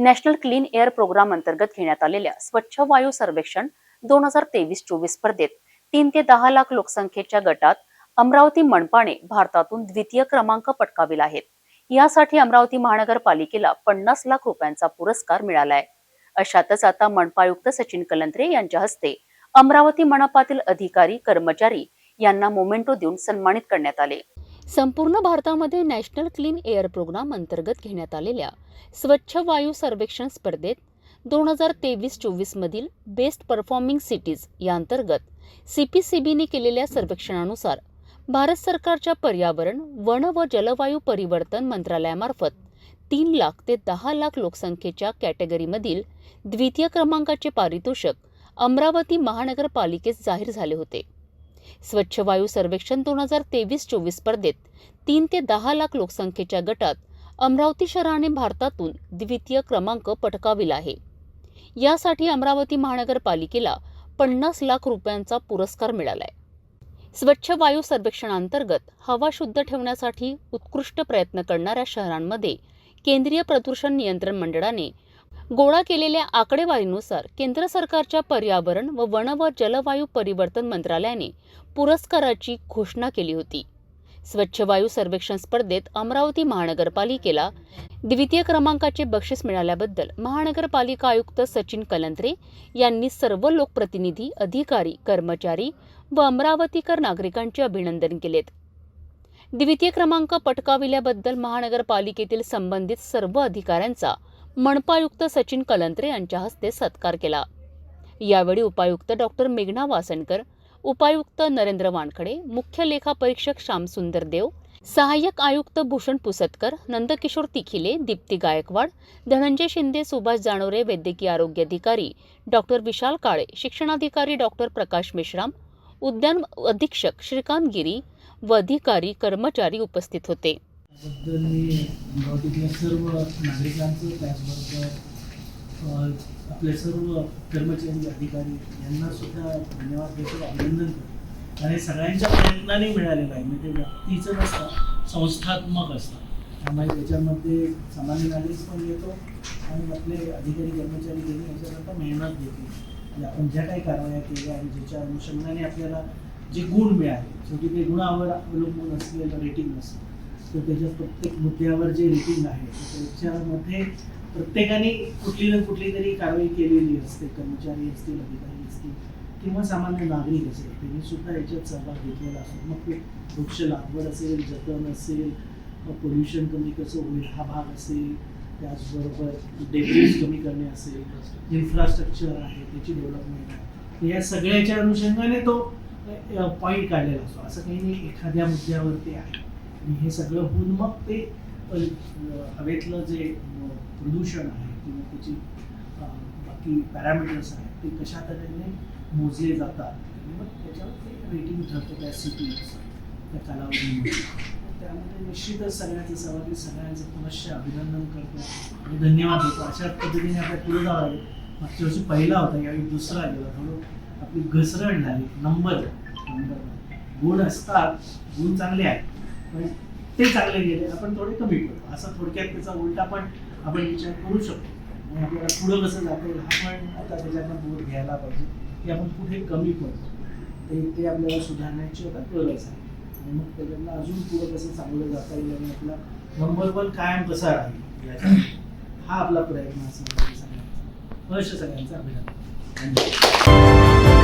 National clean air programme अंतर्गत घेण्यात आलेल्या स्वच्छ वायू सर्वेक्षण दोन हजार तेवीस चोवीस स्पर्धेत तीन ते दहा लाख लोकसंख्येच्या गटात अमरावती मनपाने भारतातून द्वितीय क्रमांक पटकाविला आहेत यासाठी अमरावती महानगरपालिकेला पन्नास लाख रुपयांचा पुरस्कार मिळालाय. अशातच आता मनपायुक्त सचिन कलंत्रे यांच्या हस्ते अमरावती मनपातील अधिकारी कर्मचारी यांना मोमेंटो देऊन सन्मानित करण्यात आले. संपूर्ण भारतामध्ये नॅशनल क्लीन एअर प्रोग्राम अंतर्गत घेण्यात आलेल्या स्वच्छ वायू सर्वेक्षण स्पर्धेत दोन हजार तेवीस चोवीसमधील बेस्ट परफॉर्मिंग सिटीज या अंतर्गत सी पी सी बीने केलेल्या सर्वेक्षणानुसार भारत सरकारच्या पर्यावरण वन व जलवायू परिवर्तन मंत्रालयामार्फत तीन लाख ते दहा लाख लोकसंख्येच्या कॅटेगरीमधील द्वितीय क्रमांकाचे पारितोषिक अमरावती महानगरपालिकेत जाहीर झाले होते. स्वच्छ वायू सर्वेक्षण दोन हजार तेवीस चोवीस स्पर्धेत तीन ते दहा लाख लोकसंख्येच्या गटात अमरावती शहराने भारतातून द्वितीय क्रमांक पटकाविला आहे. यासाठी अमरावती महानगरपालिकेला पन्नास लाख रुपयांचा पुरस्कार मिळालाय. स्वच्छ वायू सर्वेक्षणांतर्गत हवा शुद्ध ठेवण्यासाठी उत्कृष्ट प्रयत्न करणाऱ्या शहरांमध्ये केंद्रीय प्रदूषण नियंत्रण मंडळाने गोळा केलेल्या आकडेवारीनुसार केंद्र सरकारच्या पर्यावरण व वन व जलवायू परिवर्तन मंत्रालयाने पुरस्काराची घोषणा केली होती. स्वच्छ वायू सर्वेक्षण स्पर्धेत अमरावती महानगरपालिकेला द्वितीय क्रमांकाचे बक्षीस मिळाल्याबद्दल महानगरपालिका आयुक्त सचिन कलंत्रे यांनी सर्व लोकप्रतिनिधी अधिकारी कर्मचारी व अमरावतीकर नागरिकांचे अभिनंदन केलेत. द्वितीय क्रमांक पटकाविल्याबद्दल महानगरपालिकेतील संबंधित सर्व अधिकाऱ्यांचा मनपायुक्त सचिन कलंत्रे यांच्या हस्ते सत्कार केला. यावेळी उपायुक्त डॉक्टर मेघना वासनकर उपायुक्त नरेंद्र वानखडे मुख्य लेखापरीक्षक श्यामसुंदर देव सहाय्यक आयुक्त भूषण पुसतकर नंदकिशोर तिखिले दीप्ती गायकवाड धनंजय शिंदे सुभाष जानोरे वैद्यकीय आरोग्य अधिकारी डॉक्टर विशाल काळे शिक्षणाधिकारी डॉक्टर प्रकाश मेश्राम उद्यान अधीक्षक श्रीकांत गिरी व अधिकारी कर्मचारी उपस्थित होते. त्याबद्दल मी अमरावतीतल्या सर्व नागरिकांचं त्याचबरोबर आपले सर्व कर्मचारी अधिकारी यांना सुद्धा धन्यवाद देतो अभिनंदन करतो. आणि सगळ्यांच्या प्रयत्नाने मिळालेलं आहे. म्हणजे व्यक्तीचं नसतं संस्थात्मक असतं. त्यामुळे त्याच्यामध्ये सामान्य नागरिक पण येतो आणि आपले अधिकारी कर्मचारी घेणे याच्याकरता मेहनत घेते म्हणजे आपण ज्या काही कारवाया केल्या आणि ज्याच्या अनुषंगाने आपल्याला जे गुण मिळाले शेवटी ते गुणावर अवलंबून असलेलं रेटिंग असतं तर त्याच्या प्रत्येक मुद्द्यावर जे रेटिंग आहे त्याच्यामध्ये प्रत्येकाने कुठली ना कुठली तरी कारवाई केलेली असते. कर्मचारी असतील अधिकारी असतील किंवा सामान्य नागरिक असेल त्यांनी सुद्धा याच्यात सहभाग घेतलेला असतो मग ते वृक्ष लागवड असेल जतन असेल पोल्युशन कमी कसं होईल हा भाग असेल त्याचबरोबर डेब्रिज कमी करणे असेल इन्फ्रास्ट्रक्चर आहे त्याची डेव्हलपमेंट आहे. या सगळ्याच्या अनुषंगाने तो पॉईंट काढलेला असतो. असं काही नाही एखाद्या मुद्द्यावरती आहे. आणि हे सगळं होऊन मग ते हवेतलं जे प्रदूषण आहे किंवा त्याची बाकी पॅरामीटर्स आहेत ते कशा तऱ्हेने मोजले जातात? मग त्याच्यावर ते रेटिंग ठरतं त्या सिटी त्या कालावधीमध्ये. त्यामध्ये निश्चितच सगळ्यांचं सहभागी सगळ्यांचं पुनश्च अभिनंदन करतो आणि धन्यवाद देतो. अशा पद्धतीने आपल्या पुढे जावं लागेल मागच्या वर्षी पहिला होता यावेळी दुसरा गेला. थोडं आपली घसरण झाली. Number number. गुण असतात गुण चांगले आहेत. ते चांगले गेले. आपण थोडे कमी करतो असा थोडक्यात त्याचा उलटा पण आपण विचार करू शकतो. आणि आपल्याला पुढं कसं जाता येईल हा पण आता त्याच्यातनं बोध घ्यायला पाहिजे. की आपण कुठे कमी करतो ते ते आपल्याला सुधारण्याची आता गरज आहे. आणि मग त्याच्यातनं अजून पुढं कसं चांगलं जाता येईल आणि आपला नंबर वन कायम कसा राहील हा आपला प्रयत्न असेल. सगळ्यांचा अवश्य सगळ्यांचा अभिनंदन. धन्यवाद.